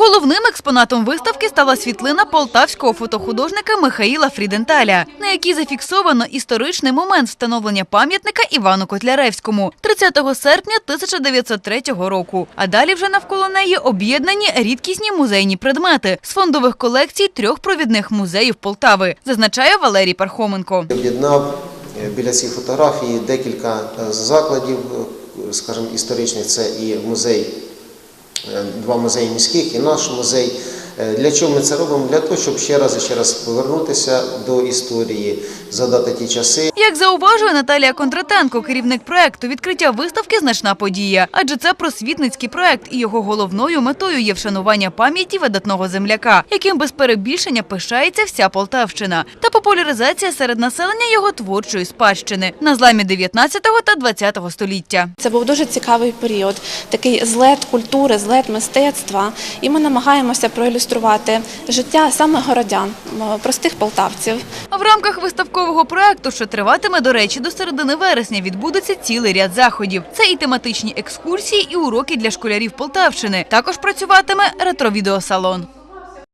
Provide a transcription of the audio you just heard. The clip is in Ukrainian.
Головним експонатом виставки стала світлина полтавського фотохудожника Михаїла Фріденталя, на якій зафіксовано історичний момент встановлення пам'ятника Івану Котляревському 30 серпня 1903 року. А далі вже навколо неї об'єднані рідкісні музейні предмети з фондових колекцій трьох провідних музеїв Полтави, зазначає Валерій Пархоменко. Об'єднав е, біля цих фотографій декілька е, закладів, е, скажімо, історичних. Це і музей, два музеї міських, і наш музей. Е, Для чого ми це робимо? Для того, щоб ще раз і ще раз повернутися до історії, згадати ті часи, Як зауважує Наталія Кондратенко, керівник проекту, відкриття виставки значна подія, адже це просвітницький проект, і його головною метою є вшанування пам'яті видатного земляка, яким без перебільшення пишається вся Полтавщина, та популяризація серед населення його творчої спадщини на зламі 19 та 20 століття. Це був дуже цікавий період, такий злет культури, злет мистецтва. І ми намагаємося проілюструвати життя саме городян, простих полтавців. В рамках виставкового проекту, що триватиме, до речі, до середини вересня, відбудеться цілий ряд заходів. Це і тематичні екскурсії, і уроки для школярів Полтавщини. Також працюватиме ретро-відеосалон.